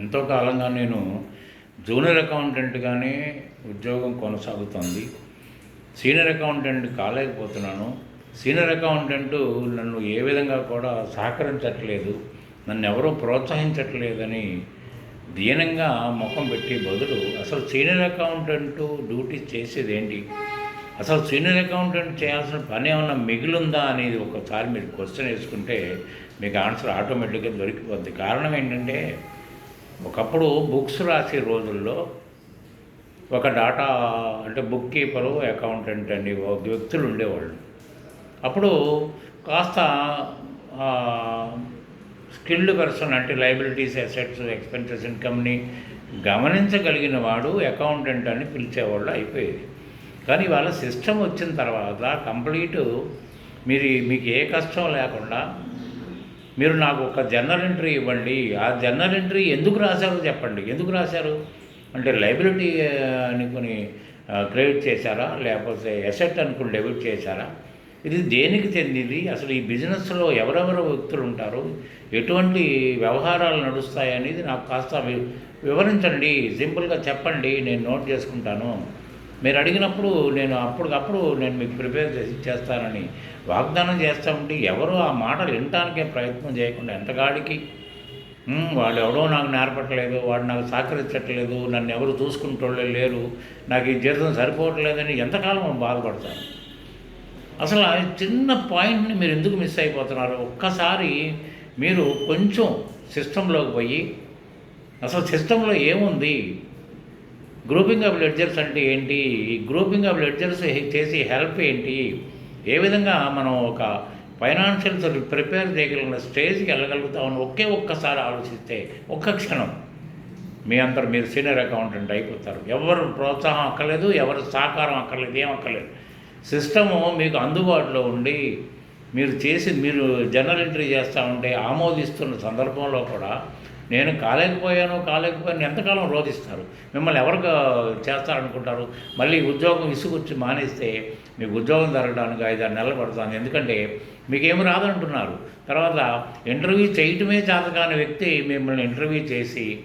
ఎంతో కాలంగా నేను జూనియర్ అకౌంటెంట్గానే ఉద్యోగం కొనసాగుతుంది. సీనియర్ అకౌంటెంట్ కాలేకపోతున్నాను. సీనియర్ అకౌంటెంట్ నన్ను ఏ విధంగా కూడా సహకరించట్లేదు. నన్ను ఎవరూ ప్రోత్సహించట్లేదని దీనంగా ముఖం పెట్టి బదులు అసలు సీనియర్ అకౌంటెంట్ డ్యూటీ చేసేది ఏంటి అసలు సీనియర్ అకౌంటెంట్ చేయాల్సిన పని ఏమన్నా మిగిలిందా అనేది ఒకసారి మీరు క్వశ్చన్ వేసుకుంటే మీకు ఆన్సర్ ఆటోమేటిక్గా దొరికిపోద్ది. కారణం ఏంటంటే ఒకప్పుడు బుక్స్ రాసే రోజుల్లో ఒక డాటా అంటే బుక్ కీపరు అకౌంటెంట్ అని ఒక వ్యక్తులు ఉండేవాళ్ళు. అప్పుడు కాస్త స్కిల్డ్ పర్సన్ అంటే లైబిలిటీస్ అసెట్స్ ఎక్స్పెన్సెస్ ఇన్కమ్ని గమనించగలిగిన వాడు అకౌంటెంట్ అని పిలిచేవాళ్ళు అయిపోయేది. కానీ వాళ్ళ సిస్టమ్ వచ్చిన తర్వాత కంప్లీట్ మీరు మీకు ఏ కష్టం లేకుండా మీరు నాకు ఒక జర్నల్ ఎంట్రీ ఇవ్వండి. ఆ జర్నల్ ఎంట్రీ ఎందుకు రాశారో చెప్పండి. ఎందుకు రాశారు? అంటే లైబిలిటీ అనుకుని క్రెడిట్ చేశారా? లేకపోతే ఎసెట్ అనుకుని డెబిట్ చేశారా? ఇది దేనికి చెందింది? అసలు ఈ బిజినెస్లో ఎవరెవరు వ్యక్తులు ఉంటారు? ఎటువంటి వ్యవహారాలు నడుస్తాయి అనేది నాకు కాస్త వివరించండి. సింపుల్గా చెప్పండి. నేను నోట్ చేసుకుంటాను. మీరు అడిగినప్పుడు నేను అప్పటికప్పుడు నేను మీకు ప్రిపేర్ చేసి చేస్తానని వాగ్దానం చేస్తూ ఉంటే ఎవరు ఆ మాటలు వినటానికే ప్రయత్నం చేయకుండా ఎంతగాడికి వాళ్ళు ఎవడో నాకు నేర్పట్లేదు వాడు నాకు సహకరించట్లేదు నన్ను ఎవరు చూసుకుంటోళ్ళే లేరు నాకు ఈ జీవితం సరిపోవట్లేదని ఎంతకాలం బాధపడతాను అసలు ఆ చిన్న పాయింట్ని మీరు ఎందుకు మిస్ అయిపోతున్నారు? ఒక్కసారి మీరు కొంచెం సిస్టంలోకి పోయి అసలు సిస్టంలో ఏముంది? గ్రూపింగ్ ఆఫ్ లెడ్జర్స్ అంటే ఏంటి? ఈ గ్రూపింగ్ ఆఫ్ లెడ్జర్స్ చేసే హెల్ప్ ఏంటి? ఏ విధంగా మనం ఒక ఫైనాన్షియల్స్ ప్రిపేర్ చేయగలిగిన స్టేజ్కి వెళ్ళగలుగుతామని ఒకే ఒక్కసారి ఆలోచిస్తే ఒక్క క్షణం మీ అందరు మీరు సీనియర్ అకౌంటెంట్ అయిపోతారు. ఎవరు ప్రోత్సాహం అక్కర్లేదు ఎవరు సహకారం అక్కర్లేదు ఏం అక్కర్లేదు. సిస్టము మీకు అందుబాటులో ఉండి మీరు చేసి మీరు జనరల్ ఎంట్రీ చేస్తూ ఉంటే ఆమోదిస్తున్న సందర్భంలో కూడా నేను కాలేకపోయాను కాలేకపోయాను ఎంతకాలం రోధిస్తారు? మిమ్మల్ని ఎవరు చేస్తారనుకుంటారు? మళ్ళీ ఉద్యోగం ఇసుకొచ్చి మానేస్తే మీకు ఉద్యోగం జరగడానికి ఐదారు నెలలు పడుతుంది. ఎందుకంటే మీకేమి రాదంటున్నారు. తర్వాత ఇంటర్వ్యూ చేయటమే చేతకాని వ్యక్తి మిమ్మల్ని ఇంటర్వ్యూ చేసి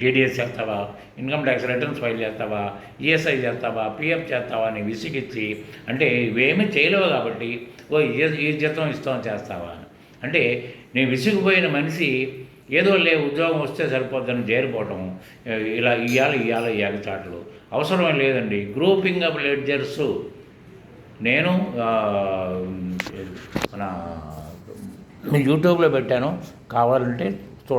టీడీఎస్ చేస్తావా? ఇన్కమ్ ట్యాక్స్ రిటర్న్స్ ఫైల్ చేస్తావా? ఈఎస్ఐ చేస్తావా? పిఎఫ్ చేస్తావా? అని విసిగిచ్చి అంటే ఇవేమీ చేయలేవు కాబట్టి ఓ ఈ ఈ జీతం ఇస్తాం చేస్తావా అని. అంటే నేను విసిగిపోయిన మనిషి ఏదో లే ఉద్యోగం వస్తే సరిపోద్దని చేరిపోవటం ఇలా ఇయ్యాలి ఇయ్యాలి ఎగచాట్లు అవసరం లేదండి. గ్రూపింగ్ ఆఫ్ లెడ్జర్స్ నేను మన యూట్యూబ్లో పెట్టాను. కావాలంటే